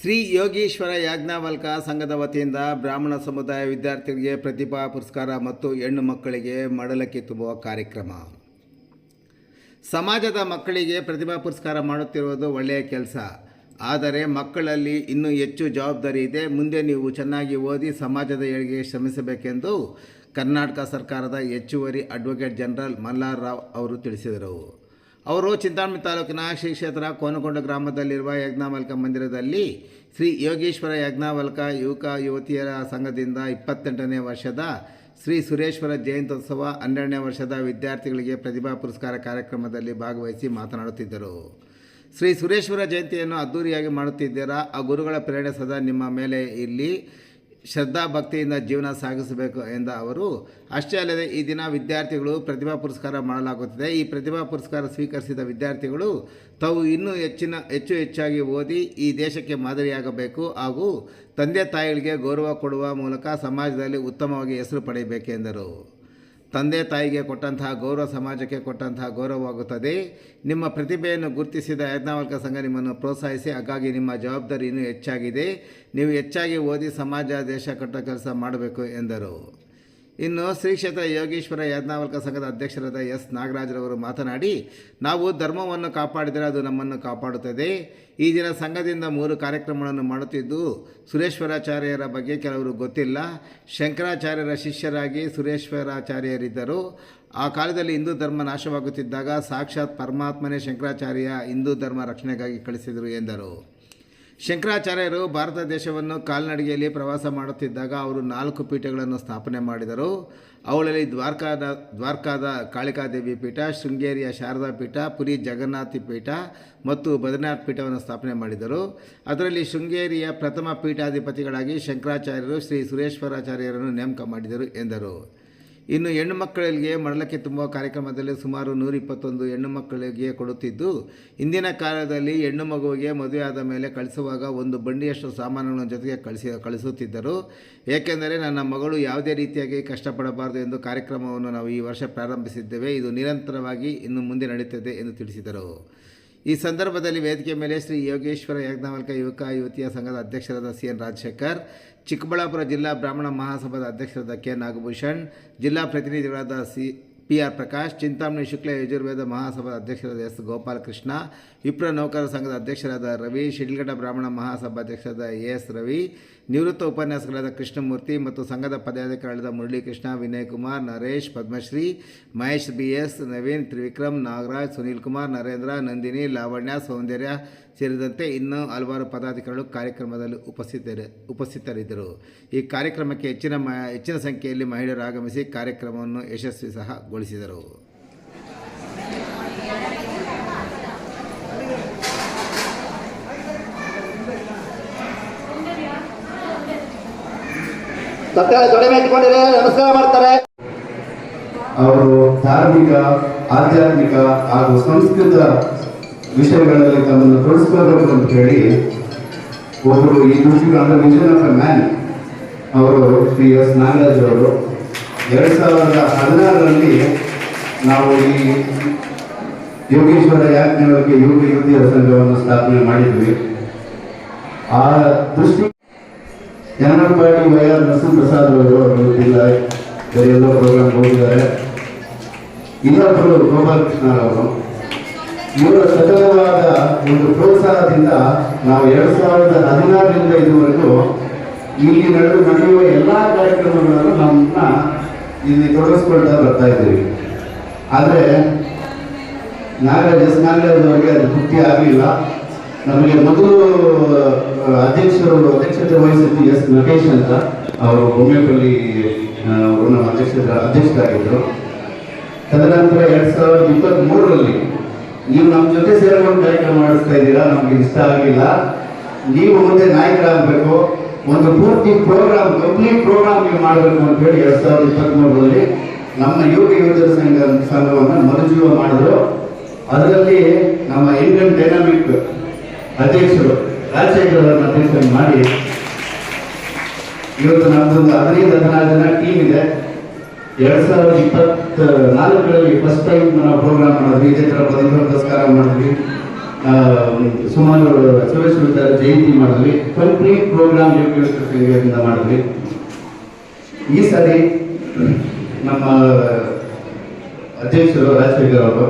ಶ್ರೀ ಯೋಗೀಶ್ವರ ಯಾಜ್ಞಾವಲ್ಕ ಸಂಘದ ವತಿಯಿಂದ ಬ್ರಾಹ್ಮಣ ಸಮುದಾಯ ವಿದ್ಯಾರ್ಥಿಗಳಿಗೆ ಪ್ರತಿಭಾ ಪುರಸ್ಕಾರ ಮತ್ತು ಹೆಣ್ಣು ಮಕ್ಕಳಿಗೆ ಮಡಲಕ್ಕೆ ತುಂಬುವ ಕಾರ್ಯಕ್ರಮ. ಸಮಾಜದ ಮಕ್ಕಳಿಗೆ ಪ್ರತಿಭಾ ಪುರಸ್ಕಾರ ಮಾಡುತ್ತಿರುವುದು ಒಳ್ಳೆಯ ಕೆಲಸ. ಆದರೆ ಮಕ್ಕಳಲ್ಲಿ ಇನ್ನೂ ಹೆಚ್ಚು ಜವಾಬ್ದಾರಿ ಇದೆ. ಮುಂದೆ ನೀವು ಚೆನ್ನಾಗಿ ಓದಿ ಸಮಾಜದ ಏಳಿಗೆ ಶ್ರಮಿಸಬೇಕೆಂದು ಕರ್ನಾಟಕ ಸರ್ಕಾರದ ಹೆಚ್ಚುವರಿ ಅಡ್ವೊಕೇಟ್ ಜನರಲ್ ಮಲ್ಲಾರ್ ರಾವ್ ಅವರು ತಿಳಿಸಿದರು. ಅವರು ಚಿಂತಾಮಣಿ ತಾಲೂಕಿನ ಶ್ರೀ ಕ್ಷೇತ್ರ ಕೋನಕೊಂಡ ಗ್ರಾಮದಲ್ಲಿರುವ ಯಜ್ಞಾವಲ್ಕ ಮಂದಿರದಲ್ಲಿ ಶ್ರೀ ಯೋಗೇಶ್ವರ ಯಜ್ಞಾವಲ್ಕ ಯುವಕ ಯುವತಿಯರ ಸಂಘದಿಂದ ಇಪ್ಪತ್ತೆಂಟನೇ ವರ್ಷದ ಶ್ರೀ ಸುರೇಶ್ವರ ಜಯಂತ್ಯೋತ್ಸವ ಹನ್ನೆರಡನೇ ವರ್ಷದ ವಿದ್ಯಾರ್ಥಿಗಳಿಗೆ ಪ್ರತಿಭಾ ಪುರಸ್ಕಾರ ಕಾರ್ಯಕ್ರಮದಲ್ಲಿ ಭಾಗವಹಿಸಿ ಮಾತನಾಡುತ್ತಿದ್ದರು. ಶ್ರೀ ಸುರೇಶ್ವರ ಜಯಂತಿಯನ್ನು ಅದ್ದೂರಿಯಾಗಿ ಮಾಡುತ್ತಿದ್ದೀರಾ? ಆ ಗುರುಗಳ ಪ್ರೇರಣೆ ಸದಾ ನಿಮ್ಮ ಮೇಲೆ ಇಲ್ಲಿ. ಶ್ರದ್ಧಾ ಭಕ್ತಿಯಿಂದ ಜೀವನ ಸಾಗಿಸಬೇಕು ಎಂದ ಅವರು, ಅಷ್ಟೇ ಅಲ್ಲದೆ ಈ ದಿನ ವಿದ್ಯಾರ್ಥಿಗಳು ಪ್ರತಿಭಾ ಪುರಸ್ಕಾರ ಮಾಡಲಾಗುತ್ತದೆ. ಈ ಪ್ರತಿಭಾ ಪುರಸ್ಕಾರ ಸ್ವೀಕರಿಸಿದ ವಿದ್ಯಾರ್ಥಿಗಳು ತಾವು ಇನ್ನೂ ಹೆಚ್ಚಿನ, ಹೆಚ್ಚು ಹೆಚ್ಚಾಗಿ ಓದಿ ಈ ದೇಶಕ್ಕೆ ಮಾದರಿಯಾಗಬೇಕು ಹಾಗೂ ತಂದೆ ತಾಯಿಗಳಿಗೆ ಗೌರವ ಕೊಡುವ ಮೂಲಕ ಸಮಾಜದಲ್ಲಿ ಉತ್ತಮವಾಗಿ ಹೆಸರು ಪಡೆಯಬೇಕೆಂದರು ತಂದೆ ತಾಯಿಗೆ ಕೊಟ್ಟಂತಹ ಗೌರವ ಸಮಾಜಕ್ಕೆ ಕೊಟ್ಟಂತಹ ಗೌರವವಾಗುತ್ತದೆ. ನಿಮ್ಮ ಪ್ರತಿಭೆಯನ್ನು ಗುರುತಿಸಿದ ಯಜ್ಞಾವಲ್ಕ ಸಂಘ ನಿಮ್ಮನ್ನು ಪ್ರೋತ್ಸಾಹಿಸಿ, ಹಾಗಾಗಿ ನಿಮ್ಮ ಜವಾಬ್ದಾರಿ ಇನ್ನೂ ಹೆಚ್ಚಾಗಿದೆ. ನೀವು ಹೆಚ್ಚಾಗಿ ಓದಿ ಸಮಾಜ ದೇಶ ಕಟ್ಟ ಕೆಲಸ ಮಾಡಬೇಕು ಎಂದರು. ಇನ್ನು ಶ್ರೀ ಕ್ಷೇತ್ರ ಯೋಗೀಶ್ವರ ಯಜ್ಞಾವಲ್ಕ ಸಂಘದ ಅಧ್ಯಕ್ಷರಾದ ಎಸ್ ನಾಗರಾಜರವರು ಮಾತನಾಡಿ, ನಾವು ಧರ್ಮವನ್ನು ಕಾಪಾಡಿದರೆ ಅದು ನಮ್ಮನ್ನು ಕಾಪಾಡುತ್ತದೆ. ಈ ದಿನ ಸಂಘದಿಂದ ಮೂರು ಕಾರ್ಯಕ್ರಮಗಳನ್ನು ಮಾಡುತ್ತಿದ್ದು, ಸುರೇಶ್ವರಾಚಾರ್ಯರ ಬಗ್ಗೆ ಕೆಲವರು ಗೊತ್ತಿಲ್ಲ. ಶಂಕರಾಚಾರ್ಯರ ಶಿಷ್ಯರಾಗಿ ಸುರೇಶ್ವರಾಚಾರ್ಯರಿದ್ದರು. ಆ ಕಾಲದಲ್ಲಿ ಹಿಂದೂ ಧರ್ಮ ನಾಶವಾಗುತ್ತಿದ್ದಾಗ ಸಾಕ್ಷಾತ್ ಪರಮಾತ್ಮನೇ ಶಂಕರಾಚಾರ್ಯ ಹಿಂದೂ ಧರ್ಮ ರಕ್ಷಣೆಗಾಗಿ ಕಳಿಸಿದರು ಎಂದರು. ಶಂಕರಾಚಾರ್ಯರು ಭಾರತ ದೇಶವನ್ನು ಕಾಲ್ನಡಿಗೆಯಲ್ಲಿ ಪ್ರವಾಸ ಮಾಡುತ್ತಿದ್ದಾಗ ಅವರು ನಾಲ್ಕು ಪೀಠಗಳನ್ನು ಸ್ಥಾಪನೆ ಮಾಡಿದರು. ಅವುಗಳಲ್ಲಿ ದ್ವಾರಕಾದ ದ್ವಾರಕಾದ ಕಾಳಿಕಾದೇವಿ ಪೀಠ, ಶೃಂಗೇರಿಯ ಶಾರದಾ ಪೀಠ, ಪುರಿ ಜಗನ್ನಾಥಿ ಪೀಠ ಮತ್ತು ಬದ್ರಿನಾಥ್ ಪೀಠವನ್ನು ಸ್ಥಾಪನೆ ಮಾಡಿದರು. ಅದರಲ್ಲಿ ಶೃಂಗೇರಿಯ ಪ್ರಥಮ ಪೀಠಾಧಿಪತಿಗಳಾಗಿ ಶಂಕರಾಚಾರ್ಯರು ಶ್ರೀ ಸುರೇಶ್ವರಾಚಾರ್ಯರನ್ನು ನೇಮಕ ಮಾಡಿದರು ಎಂದರು. ಇನ್ನು ಹೆಣ್ಣು ಮಕ್ಕಳಿಗೆ ಮಡಲಕ್ಕೆ ತುಂಬುವ ಕಾರ್ಯಕ್ರಮದಲ್ಲಿ ಸುಮಾರು ನೂರಿಪ್ಪತ್ತೊಂದು ಹೆಣ್ಣು ಮಕ್ಕಳಿಗೆ ಕೊಡುತ್ತಿದ್ದು ಇಂದಿನ ಕಾಲದಲ್ಲಿ ಹೆಣ್ಣು ಮಗುವಿಗೆ ಮದುವೆಯಾದ ಮೇಲೆ ಕಳಿಸುವಾಗ ಒಂದು ಬಂಡಿಯಷ್ಟು ಸಾಮಾನುಗಳನ್ನು ಜೊತೆಗೆ ಕಳಿಸಿ, ಕಳಿಸುತ್ತಿದ್ದರು. ಏಕೆಂದರೆ ನನ್ನ ಮಗಳು ಯಾವುದೇ ರೀತಿಯಾಗಿ ಕಷ್ಟಪಡಬಾರದು ಎಂದು ಕಾರ್ಯಕ್ರಮವನ್ನು ನಾವು ಈ ವರ್ಷ ಪ್ರಾರಂಭಿಸಿದ್ದೇವೆ. ಇದು ನಿರಂತರವಾಗಿ ಇನ್ನು ಮುಂದೆ ನಡೆಯುತ್ತದೆ ಎಂದು ತಿಳಿಸಿದರು. ಈ ಸಂದರ್ಭದಲ್ಲಿ ವೇದಿಕೆ ಮೇಲೆ ಶ್ರೀ ಯೋಗೇಶ್ವರ ಯಜ್ಞಾವಲ್ಕ ಯುವಕ ಯುವತಿಯ ಸಂಘದ ಅಧ್ಯಕ್ಷರಾದ ಸಿ ಎನ್ ರಾಜಶೇಖರ್, ಚಿಕ್ಕಬಳ್ಳಾಪುರ ಜಿಲ್ಲಾ ಬ್ರಾಹ್ಮಣ ಮಹಾಸಭಾದ ಅಧ್ಯಕ್ಷರಾದ ಕೆ ನಾಗಭೂಷಣ್, ಜಿಲ್ಲಾ ಪ್ರತಿನಿಧಿಗಳಾದ C P R Prakash, Chintamani Shukla Yajurveda ಮಹಾಸಭಾದ ಅಧ್ಯಕ್ಷರಾದ ಎಸ್ ಗೋಪಾಲಕೃಷ್ಣ, ವಿಪ್ರ ನೌಕರರ ಸಂಘದ ಅಧ್ಯಕ್ಷರಾದ ರವಿ, ಶಿಡ್ಲಘಟ್ಟ ಬ್ರಾಹ್ಮಣ ಮಹಾಸಭಾ ಅಧ್ಯಕ್ಷರಾದ ಎ ಎಸ್ ರವಿ, ನಿವೃತ್ತ ಉಪನ್ಯಾಸಕರಾದ ಕೃಷ್ಣಮೂರ್ತಿ ಮತ್ತು ಸಂಘದ ಪದಾಧಿಕಾರಿಗಳಾದ ಮುರಳೀಕೃಷ್ಣ ವಿನಯ್ ಕುಮಾರ್ ನರೇಶ್, ಪದ್ಮಶ್ರೀ, ಮಹೇಶ್ ಬಿ ಎಸ್, ನವೀನ್ ತ್ರಿವಿಕ್ರಮ್, ನಾಗರಾಜ್, ಸುನೀಲ್ ಕುಮಾರ್, ನರೇಂದ್ರ, ನಂದಿನಿ, ಲಾವಣ್ಯ, ಸೌಂದರ್ಯ ಸೇರಿದಂತೆ ಇನ್ನೂ ಹಲವಾರು ಪದಾಧಿಕಾರಿಗಳು ಕಾರ್ಯಕ್ರಮದಲ್ಲಿ ಉಪಸ್ಥಿತರು ಉಪಸ್ಥಿತರಿದ್ದರು. ಈ ಕಾರ್ಯಕ್ರಮಕ್ಕೆ ಹೆಚ್ಚಿನ ಮ ಹೆಚ್ಚಿನ ಸಂಖ್ಯೆಯಲ್ಲಿ ಮಹಿಳೆಯರು ಆಗಮಿಸಿ ಕಾರ್ಯಕ್ರಮವನ್ನು ಯಶಸ್ವಿ ಸಹಗೊಳಿಸಿದರು ಗೊಳಿಸಿದರು. ನಮಸ್ಕಾರ ಮಾಡ್ತಾರೆ. ಅವರು ಧಾರ್ಮಿಕ ಆಧ್ಯಾತ್ಮಿಕ ಹಾಗೂ ಸಂಸ್ಕೃತ ವಿಷಯಗಳಲ್ಲಿ ತಮ್ಮನ್ನು ತೋರಿಸ್ಕೋಬೇಕು ಅಂತ ಹೇಳಿ ಒಬ್ಬರು ಈ ದೃಷ್ಟಿಗಳು ಅಂದ್ರೆ ವಿಷನ್ ಆಫ್ ಮ್ಯಾನ್ ಅವರು, ಶ್ರೀ ಎಸ್ ನಾಗರಾಜ್ ಅವರು, ಎರಡು ಸಾವಿರದ ಹದಿನಾರರಲ್ಲಿ ನಾವು ಈ ಯೋಗೇಶ್ವರ ಯಾಜ್ಞವರಿಗೆ ಯೋಗ ಯುವತಿಯರ ಸಂಘವನ್ನು ಸ್ಥಾಪನೆ ಮಾಡಿದ್ವಿ. ಆ ದೃಷ್ಟಿ ಜನರಪಾಡಿ ವೈ ಆರ್ ನರಸಿಂಹಪ್ರಸಾದ್ ಪ್ರಸಾದ್ ಅವರು ಗೊತ್ತಿಲ್ಲ ಬೇರೆ ಎಲ್ಲೋ ಪ್ರೋಗ್ರಾಮ್ ಹೋಗಿದ್ದಾರೆ. ಇನ್ನೊಬ್ಬರು ಗೋಪಾಲಕೃಷ್ಣ ಕೃಷ್ಣರವರು ಇವರ ಸತತವಾದ ಒಂದು ಪ್ರೋತ್ಸಾಹದಿಂದ ನಾವು ಎರಡು ಸಾವಿರದ ಹದಿನಾರರಿಂದ ಇದುವರೆಗೂ ಇಲ್ಲಿ ನಡೆದು ನಡೆಯುವ ಎಲ್ಲ ಕಾರ್ಯಕ್ರಮಗಳನ್ನು ನಮ್ಮನ್ನ ಇಲ್ಲಿ ತೊಡಗಿಸ್ಕೊಳ್ತಾ ಬರ್ತಾ ಇದ್ದೀವಿ. ಆದರೆ ನಾಗರಾಜ್ ನಾಗರಾಜ್ ಅದು ತೃಪ್ತಿ ಆಗಲಿಲ್ಲ. ನಮಗೆ ಮೊದಲು ಅಧ್ಯಕ್ಷರು ಅಧ್ಯಕ್ಷತೆ ವಹಿಸಿದ್ದು ಎಸ್ ನಟೇಶ್ ಅಂತ. ಅವರು ಹೋಮಿಯೋಪಲ್ಲಿ ಅಧ್ಯಕ್ಷರ, ಅಧ್ಯಕ್ಷರಾಗಿದ್ದರು. ತದನಂತರ ಎರಡು ಸಾವಿರದ ಇಪ್ಪತ್ತ್ ಮೂರರಲ್ಲಿ ನೀವು ನಮ್ಮ ಜೊತೆ ಸೇರಿಕೊಂಡು ಕಾರ್ಯಕ್ರಮ ಮಾಡಿಸ್ತಾ ಇದ್ದೀರಾ? ನಮ್ಗೆ ಇಷ್ಟ ಆಗಿಲ್ಲ. ನೀವು ಮುಂದೆ ನಾಯಕರಾಗಬೇಕು. ಒಂದು ಪೂರ್ತಿ ಪ್ರೋಗ್ರಾಮ್, ಕಂಪ್ಲೀಟ್ ಪ್ರೋಗ್ರಾಮ್ ನೀವು ಮಾಡಬೇಕು ಅಂತ ಹೇಳಿ ಎರಡ್ ಸಾವಿರದ ಇಪ್ಪತ್ತ್ ಮೂರರಲ್ಲಿ ನಮ್ಮ ಯುವ ಯುವಜನ ಸಂಘ ಸಂಘವನ್ನು ಮರುಜೀವ ಮಾಡಿದ್ರು. ಅದರಲ್ಲಿ ನಮ್ಮ ಇಂಡಿಯನ್ ಡೈನಾಮಿಕ್ ಅಧ್ಯಕ್ಷರು ರಾಜಶೇಖರ್ ಅವರನ್ನ ಅಧ್ಯಕ್ಷರನ್ನು ಮಾಡಿ ಇವತ್ತು ನಮ್ದೊಂದು ಹದಿನೈದು ಹದಿನಾರು ಜನ ಟೀಮ್ ಇದೆ. ಎರಡ್ ಸಾವಿರದ ಇಪ್ಪತ್ತ ನಾಲ್ಕರಲ್ಲಿ ಫಸ್ಟ್ ಟೈಮ್ ನಾವು ಪ್ರೋಗ್ರಾಮ್ ಮಾಡಿದ್ವಿ, ಇದೇ ಥರ ಪ್ರತಿಭಾ ಪುರಸ್ಕಾರ ಮಾಡಿದ್ವಿ. ಸುಮಾರು ಸುರೇಶ್ ಜಯಂತಿ ಮಾಡಿದ್ವಿ. ಕಂಪ್ಲೀಟ್ ಪ್ರೋಗ್ರಾಮ್ ಯೋಗದಿಂದ ಮಾಡಿದ್ವಿ. ಈ ಸಾರಿ ನಮ್ಮ ಅಧ್ಯಕ್ಷರು ರಾಜಶೇಖರ್ ಅವರು,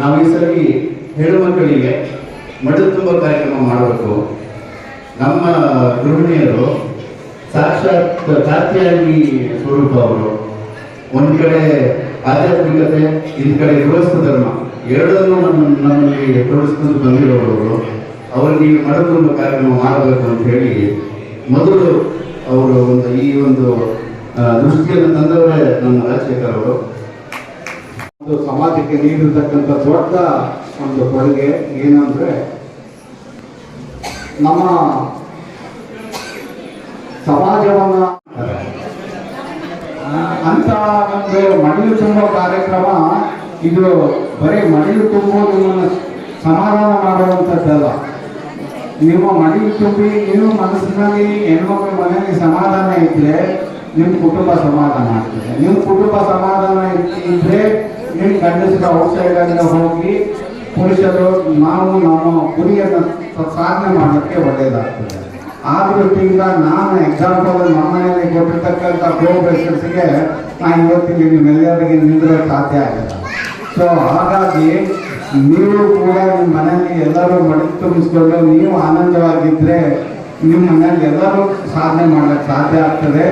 ನಾವು ಈ ಸರಿ ಹೆಣ್ಣು ಮಕ್ಕಳಿಗೆ ಮಠದ ತುಂಬ ಕಾರ್ಯಕ್ರಮ ಮಾಡಬೇಕು. ನಮ್ಮ ಗೃಹಿಣಿಯರು ಸಾಕ್ಷಾತ್ ಕಾತ್ಯಾಯನಿ ಸ್ವರೂಪ ಅವರು ಒಂದ್ ಕಡೆ ಆಧ್ಯಾತ್ಮಿಕತೆ ಇನ್ ಕಡೆ ಗೃಹಸ್ಥ ಧರ್ಮ. ಎರಡನ್ನೂ ನಮ್ಮ ನಮ್ಮಲ್ಲಿ ತೋರಿಸ್ಕೊಂಡು ಬಂದಿರೋರು ಅವ್ರಿಗೆ ಈ ಮಡಕುಂಬ ಕಾರ್ಯಕ್ರಮ ಮಾಡಬೇಕು ಅಂತ ಹೇಳಿ, ಮೊದಲು ಅವರು ಒಂದು ಈ ಒಂದು ದೃಷ್ಟಿಯನ್ನು ತಂದವರೇ ನಮ್ಮ ರಾಜಶೇಖರ್ ಅವರು. ಒಂದು ಸಮಾಜಕ್ಕೆ ನೀಡಿರ್ತಕ್ಕಂಥ ದೊಡ್ಡ ಒಂದು ಕೊಡುಗೆ ಏನಂದ್ರೆ, ನಮ್ಮ ಸಮಾಜವನ್ನ ಆ, ಅಂತ ಒಂದು ಮಡಿಲು ತುಂಬೋ ಕಾರ್ಯಕ್ರಮ, ಇದು ಬರೀ ಮಡಿಲು ತುಂಬೋದು ನಿಮ್ಮನ್ನು ಸಮಾಧಾನ ಮಾಡುವಂಥದ್ದಲ್ಲ. ನಿಮ್ಮ ಮಡಿಲು ತುಂಬಿ ನೀವು ಮನಸ್ಸಿನಲ್ಲಿ, ಹೆಣ್ಮಕ್ಳ ಮನೆಯಲ್ಲಿ ಸಮಾಧಾನ ಇದ್ರೆ ನಿಮ್ಮ ಕುಟುಂಬ ಸಮಾಧಾನ ಆಗ್ತದೆ. ನಿಮ್ಮ ಕುಟುಂಬ ಸಮಾಧಾನ ಇದ್- ಇದ್ರೆ ನಿಮ್ಮ ಗಂಡಸರ ಔಟ್ಸೈಡಲ್ಲಿ ಹೋಗಿ ಪುರುಷರು, ನಾವು ನಮ್ಮ ಗುರಿಯನ್ನು ಸಾಧನೆ ಮಾಡೋಕ್ಕೆ ಒಳ್ಳೆಯದಾಗ್ತದೆ ಆ ನಾನು ಎಕ್ಸಾಂಪಲ್ ನಮ್ಮ ಮನೆಯಲ್ಲಿ ಕೊಟ್ಟಿರ್ತಕ್ಕಂಥ ಬ್ರೆಷರ್ಸ್ಗೆ ನಾನು ಇವತ್ತಿಗೆ ನಿಮ್ಮೆಲ್ಲರಿಗೆ ನಿಂದ್ರೆ ಸಾಧ್ಯ ಆಗಿಲ್ಲ ಸೊ ಹಾಗಾಗಿ ನೀವು ಕೂಡ ನಿಮ್ಮ ಮನೆಯಲ್ಲಿ ಎಲ್ಲರೂ ಮಡಿ ತುಂಬಿಸ್ಕೊಂಡು ನೀವು ಆನಂದವಾಗಿದ್ದರೆ ನಿಮ್ಮ ಮನೆಯಲ್ಲಿ ಎಲ್ಲರೂ ಸಾಧನೆ ಮಾಡೋಕ್ಕೆ ಸಾಧ್ಯ ಆಗ್ತದೆ.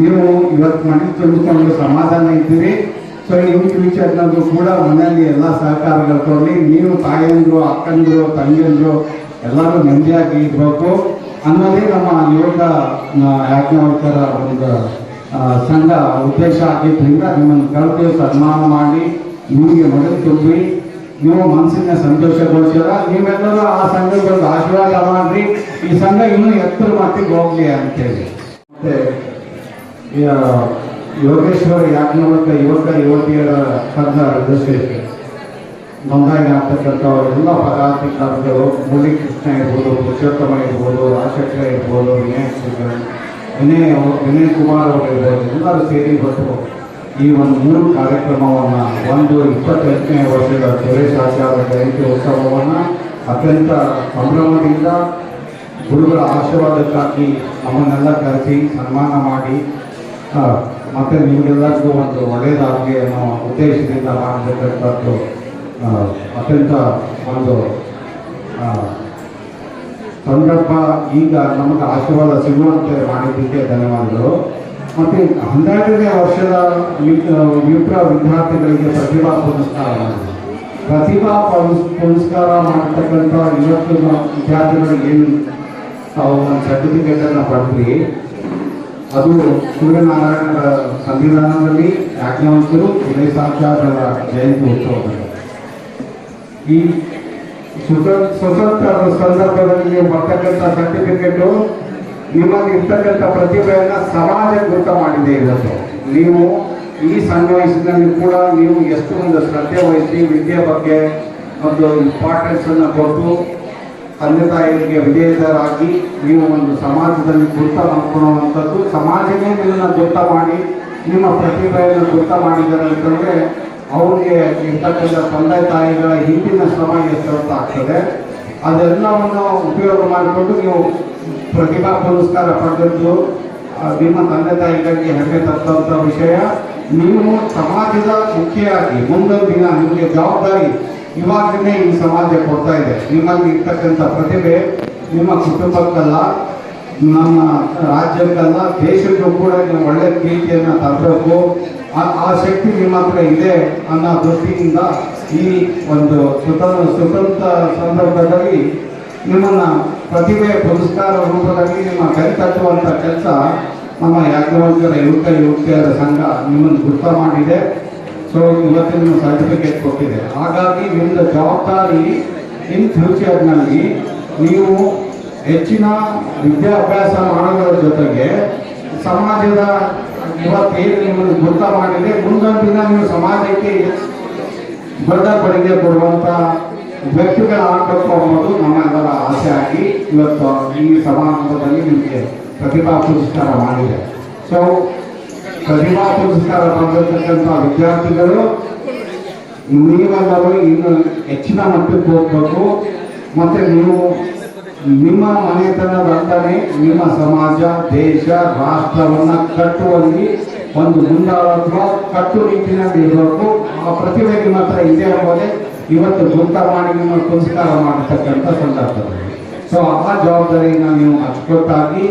ನೀವು ಇವತ್ತು ಮಡಿ ತುಂಬಿಸ್ಕೊಂಡು ಸಮಾಧಾನ ಇದ್ದೀರಿ. ಸೊ ನಿಮ್ಮ ಫ್ಯೂಚರ್ನಲ್ಲೂ ಕೂಡ ಮನೆಯಲ್ಲಿ ಎಲ್ಲ ಸಹಕಾರಗಳು ಕೊಡಲಿ ನೀವು ತಾಯಂದರು, ಅಕ್ಕಂದರು, ತಂಗಿಯಂದರು ಎಲ್ಲರೂ ನೆಮ್ಮದಿಯಾಗಿ ಇರಬೇಕು. ಅನ್ನೋದೇ ನಮ್ಮ ಯೋಗ ಯಾಜ್ಞವಲ್ಕರ ಒಂದು ಸಂಘ ಉದ್ದೇಶ ಆಗಿದ್ದರಿಂದ ನಿಮ್ಮನ್ನು ಕರೆದು ಸನ್ಮಾನ ಮಾಡಿ, ನಿಮಗೆ ಮೊದಲು ತುಂಬಿ, ನೀವು ಮನಸ್ಸಿನ ಸಂತೋಷಗೊಳಿಸಿದ ನೀವೆಲ್ಲರೂ ಆ ಸಂಘಕ್ಕೆ ಒಂದು ಆಶೀರ್ವಾದ ಮಾಡಿರಿ. ಈ ಸಂಘ ಇನ್ನೂ ಎತ್ತರ ಮಟ್ಟಿಗೆ ಹೋಗ್ಲಿ ಅಂತೇಳಿ. ಮತ್ತೆ ಯೋಗೇಶ್ವರ ಯಾಜ್ಞವಲ್ಕ ಯುವಕ, ಯುವತಿಯರ ಸಂಘ ರಿಜಿಸ್ಟ್ರೇಷನ್ ನೋಂದಣಿ ಎಲ್ಲ ಪದಾಧಿಕಾರಿಗಳು ಮುರಳೀಕೃಷ್ಣ ಇರ್ಬೋದು ಪುರುಷೋತ್ತಮ ಇರ್ಬೋದು ರಾಜಶೇಖರ ಇರ್ಬೋದು ವಿನಯ್ ವಿನಯ್ ವಿನಯ್ ಕುಮಾರ್ ಅವರು ಇರ್ಬೋದು ಎಲ್ಲರೂ ಸೇರಿ ಬಂದು ಈ ಒಂದು ಮೂರು ಕಾರ್ಯಕ್ರಮವನ್ನು ಒಂದು ಇಪ್ಪತ್ತೆಂಟನೇ ವರ್ಷದ ಸುರೇಶ್ ಆಚಾರ್ಯ ಜಯಂತಿ ಉತ್ಸವವನ್ನು ಅತ್ಯಂತ ಸಂಭ್ರಮದಿಂದ ಗುರುಗಳ ಆಶೀರ್ವಾದಕ್ಕಾಗಿ ಅವನ್ನೆಲ್ಲ ಕರೆಸಿ ಸನ್ಮಾನ ಮಾಡಿ ಮತ್ತು ನಿಮಗೆಲ್ಲರಿಗೂ ಒಂದು ಒಳ್ಳೆಯದಾಗಲಿ ಅನ್ನೋ ಉದ್ದೇಶದಿಂದ ಮಾಡತಕ್ಕಂಥದ್ದು ಆ, ಅತ್ಯಂತ ಒಂದು ಸಂದರ್ಭ ಈಗ ನಮಗೆ ಆಶೀರ್ವಾದ ಸಿಗುವಂತೆ ಮಾಡಿದ್ದಕ್ಕೆ ಧನ್ಯವಾದಗಳು. ಮತ್ತು ಹನ್ನೆರಡನೇ ವರ್ಷದ ವಿಪ್ರ ವಿದ್ಯಾರ್ಥಿಗಳಿಗೆ ಪ್ರತಿಭಾ ಪುರಸ್ಕಾರ. ಪ್ರತಿಭಾ ಪುರಸ್- ಪುರಸ್ಕಾರ ಮಾಡತಕ್ಕಂಥ ಇವತ್ತು ವಿದ್ಯಾರ್ಥಿಗಳಿಗೆ ಏನು? ತಾವು ಒಂದು ಸರ್ಟಿಫಿಕೇಟನ್ನು ಪಡೆದ್ರಿ. ಅದು ಸೂರ್ಯನಾರಾಯಣರ ಸಂವಿಧಾನದಲ್ಲಿ ಯಾಜ್ಞವಂತರು ವಿನಯ ಸಾಕ್ಷಾರರ ಜಯಂತಿ ಉತ್ಸವದಲ್ಲಿ. ಈ ಸ್ವತಂತ್ರ ಸಂದರ್ಭದಲ್ಲಿ ನೀವು ಬರ್ತಕ್ಕಂಥ ಸರ್ಟಿಫಿಕೇಟು ನಿಮ್ಮಲ್ಲಿ ಇರ್ತಕ್ಕಂಥ ಪ್ರತಿಭೆಯನ್ನು ಸಮಾಜ ಗುರುತ ಮಾಡಿದೆ ಇವತ್ತು. ನೀವು ಈ ಸಣ್ಣ ಕೂಡ ನೀವು ಎಷ್ಟು ಒಂದು ಶ್ರದ್ಧೆ ವಹಿಸಿ ವಿದ್ಯೆ ಬಗ್ಗೆ ಒಂದು ಇಂಪಾರ್ಟೆನ್ಸ್ ಅನ್ನು ಕೊಟ್ಟು ತಂದೆ ತಾಯಿಗಳಿಗೆ ವಿಧೇಯರಾಗಿ ನೀವು ಒಂದು ಸಮಾಜದಲ್ಲಿ ಗುರುತ ಮಾಡ್ಕೊಳ್ಳುವಂಥದ್ದು ಸಮಾಜವೇ ನಿಮ್ಮನ್ನು ಗುರುತ ಮಾಡಿ, ನಿಮ್ಮ ಪ್ರತಿಭೆಯನ್ನು ಗುರ್ತ ಮಾಡಿದ್ದಾರೆ ಅಂತಂದರೆ ಅವ್ರಿಗೆ ಇರ್ತಕ್ಕಂಥ ತಂದೆ ತಾಯಿಗಳ ಹಿಂದಿನ ಶ್ರಮ ಅಂತ ಆಗ್ತದೆ. ಅದೆಲ್ಲವನ್ನು ಉಪಯೋಗ ಮಾಡಿಕೊಂಡು ನೀವು ಪ್ರತಿಭಾ ಪುರಸ್ಕಾರ ಪಡೆದದ್ದು ನಿಮ್ಮ ತಂದೆ ತಾಯಿಗಳಿಗೆ ಹೆಮ್ಮೆ ತಕ್ಕಂಥ ವಿಷಯ. ನೀವು ಸಮಾಜದ ಮುಖ್ಯವಾಗಿ ಮುಂದೊಂದು ದಿನ ನಿಮಗೆ ಜವಾಬ್ದಾರಿ ಇವಾಗಲೇ ಈ ಸಮಾಜ ಕೊಡ್ತಾ ಇದೆ. ನಿಮ್ಮಲ್ಲಿ ಇರ್ತಕ್ಕಂಥ ಪ್ರತಿಭೆ ನಿಮ್ಮ ಕುಟುಂಬಕ್ಕಲ್ಲ, ನಮ್ಮ ರಾಜ್ಯಕ್ಕಲ್ಲ, ದೇಶಕ್ಕೂ ಕೂಡ ನೀವು ಒಳ್ಳೆ ಪ್ರೀತಿಯನ್ನು ತರಬೇಕು. ಆ ಶಕ್ತಿ ನಿಮ್ಮ ಹತ್ರ ಇದೆ ಅನ್ನೋ ದೃಷ್ಟಿಯಿಂದ ಈ ಒಂದು ಸ್ವತಂತ್ರ ಸ್ವತಂತ್ರ ಸಂದರ್ಭದಲ್ಲಿ ನಿಮ್ಮನ್ನ ಪ್ರತಿಭೆ ಪುರಸ್ಕಾರ ರೂಪದಲ್ಲಿ ನಿಮ್ಮ ಕೈ ತಟ್ಟುವಂಥ ಕೆಲಸ ನಮ್ಮ ಯಾಜ್ಞವಂತರ ಯುವಕ ಯುವತಿಯರ ಸಂಘ ನಿಮ್ಮನ್ನು ಗುರ್ತ ಮಾಡಿದೆ. ಸೊ ಇವತ್ತು ನಿಮ್ಮ ಸರ್ಟಿಫಿಕೇಟ್ ಕೊಟ್ಟಿದೆ. ಹಾಗಾಗಿ ನಿಮ್ಮ ಜವಾಬ್ದಾರಿ ಇನ್ ಫ್ಯೂಚರ್ನಲ್ಲಿ ನೀವು ಹೆಚ್ಚಿನ ವಿದ್ಯಾಭ್ಯಾಸ ಮಾಡೋದರ ಜೊತೆಗೆ ಸಮಾಜದ ಇವತ್ತೇನು ನಿಮ್ಮನ್ನು ಗುರ್ತ ಮಾಡಿದೆ ಮುಂದೊಂದು ದಿನ ನೀವು ಸಮಾಜಕ್ಕೆ ದೊಡ್ಡ ಕೊಡುಗೆ ಕೊಡುವಂತ ವ್ಯಕ್ತಿಗಳಾಗಬೇಕು ಅನ್ನೋದು ನಮ್ಮೆಲ್ಲರ ಆಸೆ ಆಗಿ ಇವತ್ತು ಈ ಸಮಾರಂಭದಲ್ಲಿ ನಿಮಗೆ ಪ್ರತಿಭಾ ಪುರಸ್ಕಾರ ಮಾಡಿದೆ. ಸೊ ಪ್ರತಿಭಾ ಪುರಸ್ಕಾರ ಬಂದಿರತಕ್ಕಂಥ ವಿದ್ಯಾರ್ಥಿಗಳು, ನೀವೆಲ್ಲರೂ ಇನ್ನು ಹೆಚ್ಚಿನ ಮಟ್ಟಕ್ಕೆ ಹೋಗ್ಬೇಕು. ಮತ್ತೆ ನೀವು ನಿಮ್ಮ ಮನೆತನದಂತಾನೆ ನಿಮ್ಮ ಸಮಾಜ, ದೇಶ, ರಾಷ್ಟ್ರವನ್ನು ಕಟ್ಟುವಲ್ಲಿ ಒಂದು ಮುಂದಾಳತ್ವ ಕಟ್ಟುನಿಟ್ಟಿನಲ್ಲಿ ಇರಬೇಕು. ಆ ಪ್ರತಿಭೆಗೆ ಮಾತ್ರ ಇದೇ ಎಂಬುದೇ ಇವತ್ತು ಗುಂತ ಮಾಡಿ ನಿಮ್ಮ ಪುರಸ್ಕಾರ ಮಾಡತಕ್ಕಂಥ ಸಂದರ್ಭದಲ್ಲಿ. ಸೊ ಆ ಜವಾಬ್ದಾರಿಯನ್ನು ನೀವು ಅಚ್ಚುಕಟ್ಟಾಗಿ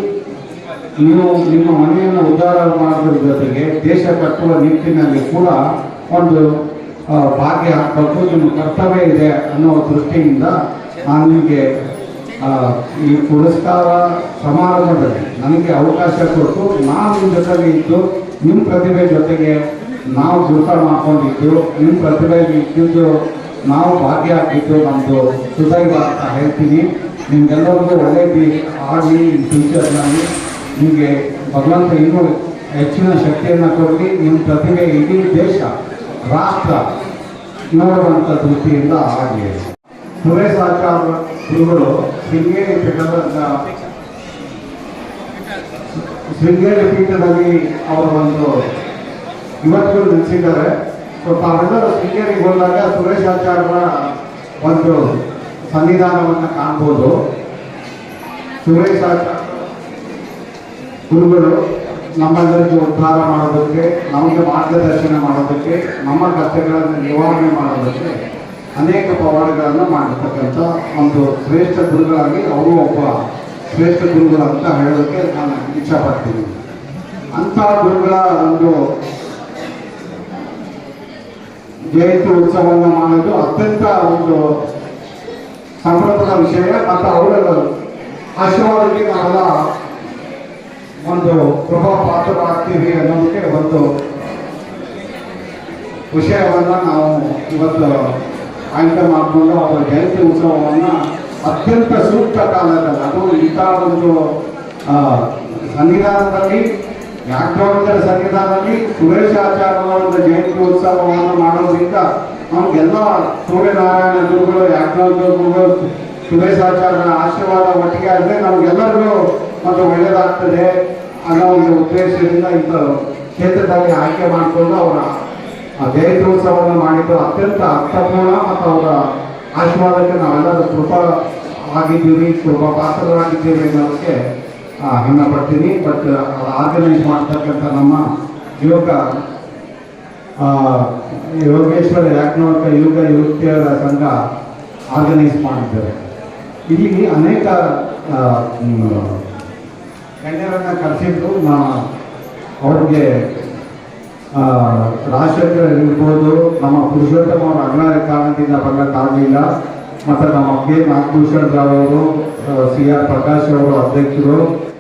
ನೀವು ನಿಮ್ಮ ಮನೆಯನ್ನು ಉದ್ಧಾರ ಮಾಡೋದ್ರ ಜೊತೆಗೆ ದೇಶ ಕಟ್ಟುವ ನಿಟ್ಟಿನಲ್ಲಿ ಕೂಡ ಒಂದು ಭಾಗ್ಯ ಹಾಕಬೇಕು. ನಿಮ್ಮ ಕರ್ತವ್ಯ ಇದೆ ಅನ್ನೋ ದೃಷ್ಟಿಯಿಂದ ನಾನು ನಿಮಗೆ ಈ ಪುರಸ್ಕಾರ ಸಮಾರಂಭದಲ್ಲಿ ನನಗೆ ಅವಕಾಶ ಕೊಟ್ಟು ನಾನು ನಿಮ್ಮ ಜೊತೆಗೆ ಇದ್ದು, ನಿಮ್ಮ ಪ್ರತಿಭೆ ಜೊತೆಗೆ ನಾವು ಗುರುತ ಮಾಡ್ಕೊಂಡಿದ್ದು, ನಿಮ್ಮ ಪ್ರತಿಭೆ ಇದ್ದಿದ್ದು ನಾವು ಭಾಗ್ಯ ಆಗಿದ್ದು ನಮ್ಮದು ಸುದೈವ ಅಂತ ಹೇಳ್ತೀನಿ. ನಿಮ್ಗೆಲ್ಲರಿಗೂ ಒಳ್ಳೆಯದು ಆಗಲಿ ಫ್ಯೂಚರ್ನಲ್ಲಿ ನಿಮಗೆ ಭಗವಂತ ಇನ್ನೂ ಹೆಚ್ಚಿನ ಶಕ್ತಿಯನ್ನು ಕೊಡಲಿ. ನಿಮ್ಮ ಪ್ರತಿಭೆ ಇಡೀ ದೇಶ ರಾಷ್ಟ್ರ ನೋಡುವಂಥ ದೃಷ್ಟಿಯಿಂದ ಆಗಲಿ. ಸುರೇಶ್ ಆಚಾರ್ಯ ಗುರುಗಳು ಶೃಂಗೇರಿ ಪೀಠದ ಶೃಂಗೇರಿ ಪೀಠದಲ್ಲಿ ಅವರು ಒಂದು ಇವತ್ತು ನಿಲ್ಲಿಸಿದ್ದಾರೆ ಸ್ವಲ್ಪ ತಾವೆಲ್ಲರೂ ಶೃಂಗೇರಿಗೆ ಹೋದಾಗ ಸುರೇಶ್ ಆಚಾರ್ಯರ ಒಂದು ಸನ್ನಿಧಾನವನ್ನು ಕಾಣ್ಬೋದು. ಸುರೇಶ್ ಆಚಾರ್ಯ ಗುರುಗಳು ನಮ್ಮೆಲ್ಲರಿಗೂ ಉದ್ಧಾರ ಮಾಡೋದಕ್ಕೆ, ನಮಗೆ ಮಾರ್ಗದರ್ಶನ ಮಾಡೋದಕ್ಕೆ, ನಮ್ಮ ಕಷ್ಟಗಳನ್ನು ನಿವಾರಣೆ ಮಾಡೋದಕ್ಕೆ ಅನೇಕ ಪವಾಡಗಳನ್ನು ಮಾಡಿರ್ತಕ್ಕಂಥ ಒಂದು ಶ್ರೇಷ್ಠ ಗುರುಗಳಾಗಿ ಅವರು ಒಬ್ಬ ಶ್ರೇಷ್ಠ ಗುರುಗಳು ಅಂತ ಹೇಳೋದಕ್ಕೆ ನಾನು ಇಚ್ಛಪಡ್ತೀನಿ. ಅಂಥ ಗುರುಗಳ ಒಂದು ಜಯಂತಿ ಉತ್ಸವವನ್ನು ಮಾಡೋದು ಅತ್ಯಂತ ಒಂದು ಸಂಭ್ರಮದ ವಿಷಯ ಮತ್ತು ಅವರ ಆಶೀರ್ವಾದಕ್ಕೆ ನಾವೆಲ್ಲ ಒಂದು ಪ್ರಭಾವ ಪಾತ್ರರಾಗ್ತೀವಿ ಅನ್ನೋದಕ್ಕೆ ಒಂದು ವಿಷಯವನ್ನು ನಾವು ಇವತ್ತು ಆಯ್ಕೆ ಮಾಡಿಕೊಂಡು ಅವರ ಜಯಂತಿ ಉತ್ಸವವನ್ನು ಅತ್ಯಂತ ಸೂಕ್ತ ಕಾಲದಲ್ಲಿ, ಅದು ಇಂಥ ಒಂದು ಸನ್ನಿಧಾನದಲ್ಲಿ ಯಾಜ್ಞವಲ್ಕರ ಸನ್ನಿಧಾನದಲ್ಲಿ ಸುರೇಶ ಆಚಾರ್ಯವರ ಜಯಂತಿ ಉತ್ಸವವನ್ನು ಮಾಡೋದ್ರಿಂದ ನಮಗೆಲ್ಲ ಸೂರ್ಯನಾರಾಯಣ ಗುರುಗಳು ಯಾಜ್ಞವಲ್ಕರ ಗುರುಗಳು ಸುರೇಶಾಚಾರ್ಯರ ಆಶೀರ್ವಾದ ಒಟ್ಟಿಗೆ ಆದರೆ ನಮಗೆಲ್ಲರಿಗೂ ಒಂದು ಒಳ್ಳೆಯದಾಗ್ತದೆ ಅನ್ನೋ ಒಂದು ಉದ್ದೇಶದಿಂದ ಇಂಥ ಕ್ಷೇತ್ರದಲ್ಲಿ ಆಯ್ಕೆ ಮಾಡಿಕೊಂಡು ಅವರ ಜಯಂತ್ಯೋತ್ಸವವನ್ನು ಮಾಡಿದ್ದು ಅತ್ಯಂತ ಅರ್ಥಪೂರ್ಣ ಮತ್ತು ಅವರ ಆಶೀರ್ವಾದಕ್ಕೆ ನಾವೆಲ್ಲರೂ ಕೃಪಾ ಆಗಿದ್ದೀವಿ, ಕೃಪಾ ಪಾತ್ರರಾಗಿದ್ದೀವಿ ಅನ್ನೋದಕ್ಕೆ ಹೆಮ್ಮೆ ಪಡ್ತೀನಿ. ಬಟ್ ಆರ್ಗನೈಸ್ ಮಾಡ್ತಕ್ಕಂಥ ನಮ್ಮ ಯುವಕ ಯೋಗೇಶ್ವರ ಯಾಜ್ಞವರ್ಕ ಯುವಕ ಯುವತಿಯರ ಸಂಘ ಆರ್ಗನೈಸ್ ಮಾಡಿದ್ದಾರೆ. ಇಲ್ಲಿ ಅನೇಕ ಗಣ್ಯರನ್ನು ಕರೆಸಿದ್ದು ನಾ ಅವ್ರಿಗೆ ರಾಜಶೇಖರ್ ಇರ್ಬೋದು ನಮ್ಮ ಪುರುಷೋತ್ತಮ ಅವರ ಅನಿವಾರ್ಯ ಕಾರಣದಿಂದ ಬರಲಿಕ್ಕಾಗಲಿಲ್ಲ ಮತ್ತು ನಮ್ಮ ಕೆ. ನಾಗಭೂಷಣ್ ರಾವ್ ಅವರು ಸಿ. ಆರ್. ಪ್ರಕಾಶ್ ಅವರು ಅಧ್ಯಕ್ಷರು.